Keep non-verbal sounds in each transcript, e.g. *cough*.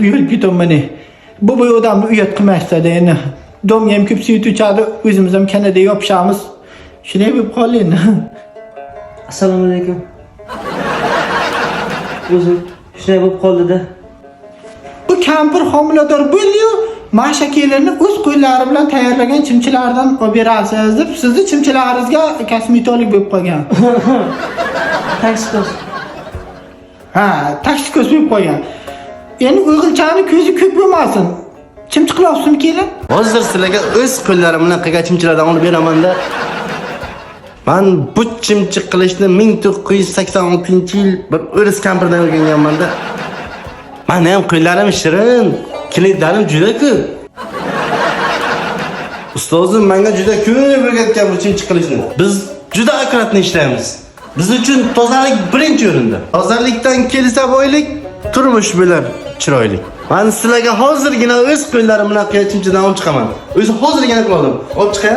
uyalib ketaman bu bu qilmasdi endi domga ham ko'p suyut ichadi o'zimiz ham kanada yopishamiz shunday bo'lib qoldi endi assalomu alaykum o'zi shunday bo'lib qoldida bu kampir homilador bo'ldiyu mashakalarni o'z qo'llari bilan tayyorlagan chimchilardan olib berasiz deb sizni chimchilaringizga kosmetolog bo'lib qolgan *laughs* taksikos ha taksikos bo'lib qolgan endi o'g'ilchani ko'zi ko'p bo'lmasin chimchiqlabsizmi kelin hozir sizlarga o'z qo'llarim bilan qilgan chimchilardan olib beramanda man bu chimchiq qilishni ming to'qqiz yuz sakson oltinchi yil bir o'ris kampirdan o'rganganmanda mani ham qo'llarim shirin klientlarim juda ko'p. Ustozim menga juda ko'p o'rgatgan bu chimchiq qilishni. Biz juda akkuratni ishlaymiz. Biz uchun tozalik birinchi o'rinda. Tozallikdan kelsa boylik turmush bo'lar chiroyli. Man sizlarga hozirgina o'z qo'llarim bilan qilgan chimchidan olib chiqaman. O'zi hozirgina qilib oldim. Olib chiqay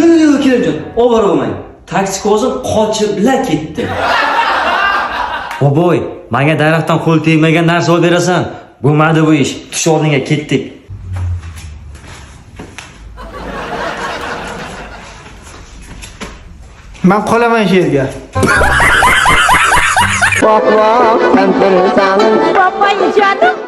yo'q yo'q kelinjon borib bo'lmang. Taksikozim qochib la ketdi. Boboy manga daraxtdan qo'l tegmagan narsa olib berasan. Bo'lmadi bu ish. Tush oldinga ketdik. Man qolaman shu yerga bọc bọc thầm tình xa ngân bọc bánh chân